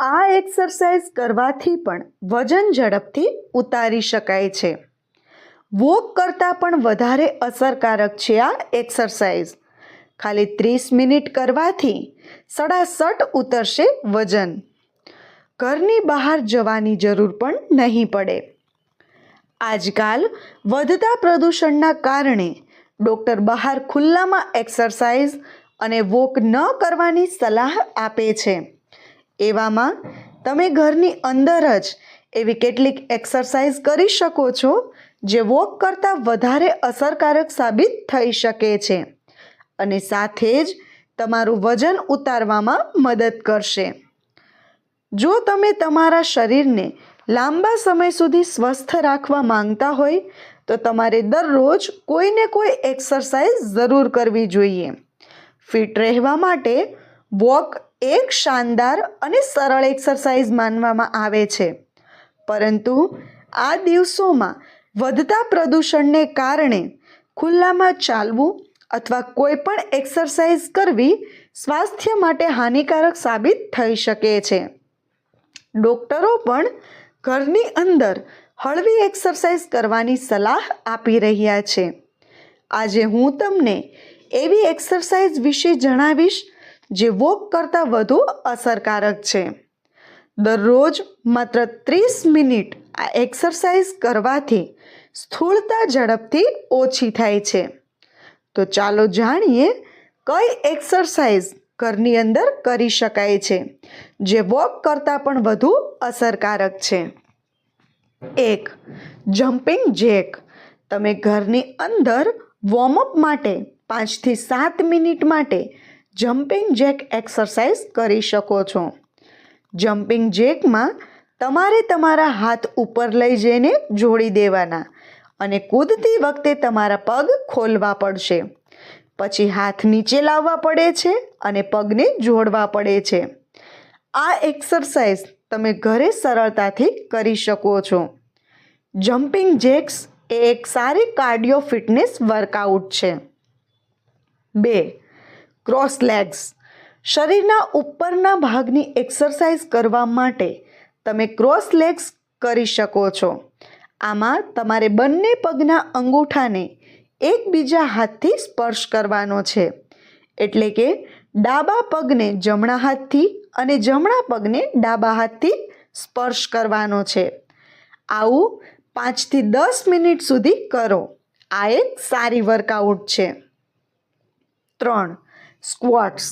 આ એક્સરસાઇઝ કરવાથી પણ વજન ઝડપથી ઉતારી શકાય છે. વોક કરતાં પણ વધારે અસરકારક છે આ એક્સરસાઇઝ ખાલી ત્રીસ મિનિટ કરવાથી સડાસટ ઉતરશે વજન. ઘરની બહાર જવાની જરૂર પણ નહીં પડે. આજકાલ વધતા પ્રદૂષણના કારણે ડૉક્ટર બહાર ખુલ્લામાં એક્સરસાઇઝ અને વોક ન કરવાની સલાહ આપે છે. એવામાં તમે ઘરની અંદર જ એવી કેટલીક એક્સરસાઇઝ કરી શકો છો, જે વોક કરતાં વધારે અસરકારક સાબિત થઈ શકે છે. અને સાથે જ તમારું વજન ઉતારવામાં મદદ કરશે. જો તમે તમારા શરીરને લાંબા સમય સુધી સ્વસ્થ રાખવા માંગતા હોય, તો તમારે દરરોજ કોઈને કોઈ એક્સરસાઇઝ જરૂર કરવી જોઈએ. ફિટ રહેવા માટે વોક એક શાનદાર અને સરળ એક્સરસાઇઝ માનવામાં આવે છે. પરંતુ આ દિવસોમાં વધતા પ્રદૂષણને કારણે ખુલ્લામાં ચાલવું અથવા કોઈ પણ એક્સરસાઇઝ કરવી સ્વાસ્થ્ય માટે હાનિકારક સાબિત થઈ શકે છે. ડોક્ટરો પણ ઘરની અંદર હળવી એક્સરસાઇઝ કરવાની સલાહ આપી રહ્યા છે. આજે હું તમને એવી એક્સરસાઇઝ વિશે જણાવીશ જે વોક કરતાં વધુ અસરકારક છે. દરરોજ માત્ર ત્રીસ મિનિટ આ એક્સરસાઇઝ કરવાથી સ્થૂળતા ઝડપથી ઓછી થાય છે. તો ચાલો જાણીએ કઈ એક્સરસાઇઝ ઘરની અંદર કરી શકાય છે, જે વોક કરતાં પણ વધુ અસરકારક છે. એક, જમ્પિંગ જેક. તમે ઘરની અંદર વોર્મઅપ માટે પાંચથી સાત મિનિટ માટે જમ્પિંગ જેક એક્સરસાઇઝ કરી શકો છો. જમ્પિંગ જેકમાં તમારે તમારા હાથ ઉપર લઈ જઈને જોડી દેવાના અને કૂદતી વખતે તમારા પગ ખોલવા પડશે. પછી હાથ નીચે લાવવા પડે છે અને પગને જોડવા પડે છે. આ એક્સરસાઇઝ તમે ઘરે સરળતાથી કરી શકો છો. જમ્પિંગ જેક્સ એ એક સારી કાર્ડિયો ફિટનેસ વર્કઆઉટ છે. બે ક્રોસ લેગ્સ શરીરના ઉપરના ભાગની એક્સરસાઇઝ કરવા માટે તમે ક્રોસ લેગ્સ કરી શકો છો. આમાં તમારે બંને પગના અંગૂઠાને એકબીજા હાથથી સ્પર્શ કરવાનો છે. એટલે કે ડાબા પગને જમણા હાથથી અને જમણા પગને ડાબા હાથથી સ્પર્શ કરવાનો છે. આવું પાંચથી દસ મિનિટ સુધી કરો. આ એક સારી વર્કઆઉટ છે. ત્રણ સ્ક્વોટ્સ.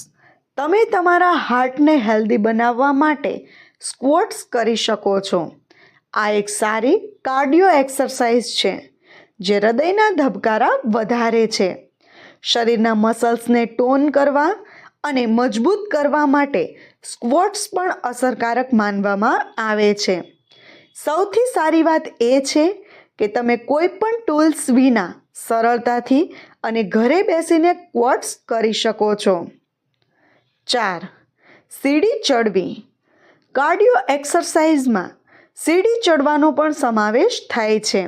તમે તમારા હાર્ટને હેલ્ધી બનાવવા માટે સ્ક્વોટ્સ કરી શકો છો. આ એક સારી કાર્ડિયો એક્સરસાઇઝ છે, જે હૃદયના ધબકારા વધારે છે. શરીરના મસલ્સને ટોન કરવા અને મજબૂત કરવા માટે સ્ક્વોટ્સ પણ અસરકારક માનવામાં આવે છે. સૌથી સારી વાત એ છે કે તમે કોઈ પણ ટૂલ્સ વિના સરળતાથી અને ઘરે બેસીને ક્વોટ્સ કરી શકો છો. ચાર, સીડી ચડવી. કાર્ડિયો એક્સરસાઇઝમાં સીડી ચડવાનો પણ સમાવેશ થાય છે.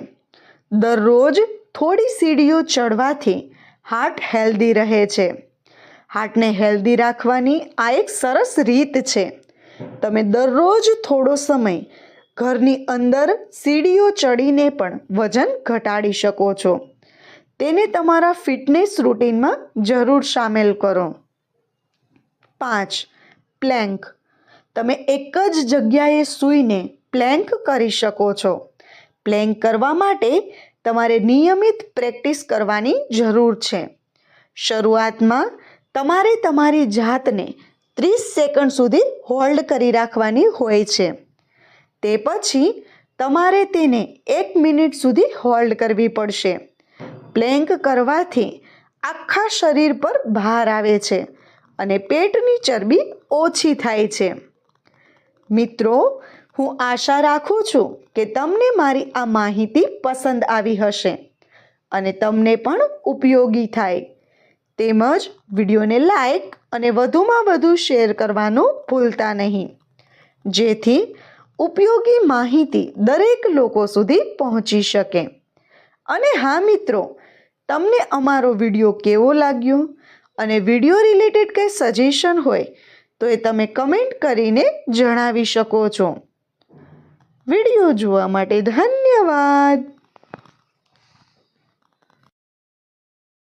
દરરોજ થોડી સીડીઓ ચડવાથી હાર્ટ હેલ્ધી રહે છે. હાર્ટને હેલ્ધી રાખવાની આ એક સરસ રીત છે. તમે દરરોજ થોડો સમય ઘરની અંદર સીડીઓ ચડીને પણ વજન ઘટાડી શકો છો. તેને તમારા ફિટનેસ રૂટીનમાં જરૂર સામેલ કરો. પાંચ, પ્લેન્ક. તમે એક જ જગ્યાએ સૂઈને પ્લેન્ક કરી શકો છો. પ્લેન્ક કરવા માટે તમારે નિયમિત પ્રેક્ટિસ કરવાની જરૂર છે. શરૂઆતમાં તમારે તમારી જાતને ત્રીસ સેકન્ડ સુધી હોલ્ડ કરી રાખવાની હોય છે. તે પછી તમારે તેને એક મિનિટ સુધી હોલ્ડ કરવી પડશે. પ્લેન્ક કરવાથી આખા શરીર પર ભાર આવે છે અને પેટની ચરબી ઓછી થાય છે. મિત્રો, હું આશા રાખું છું કે તમને મારી આ માહિતી પસંદ આવી હશે અને તમને પણ ઉપયોગી થાય. તેમજ વિડીયોને લાઈક અને વધુમાં વધુ શેર કરવાનું ભૂલતા નહીં. જેથી ઉપયોગી માહિતી દરેક લોકો સુધી પહોંચી શકે. અને હા, મિત્રો તમને અમારો વીડિયો કેવો લાગ્યો અને વીડિયો રિલેટેડ કંઈ સજેશન હોય તો એ તમે કમેન્ટ કરીને જણાવી શકો છો. વીડિયો જોવા માટે ધન્યવાદ.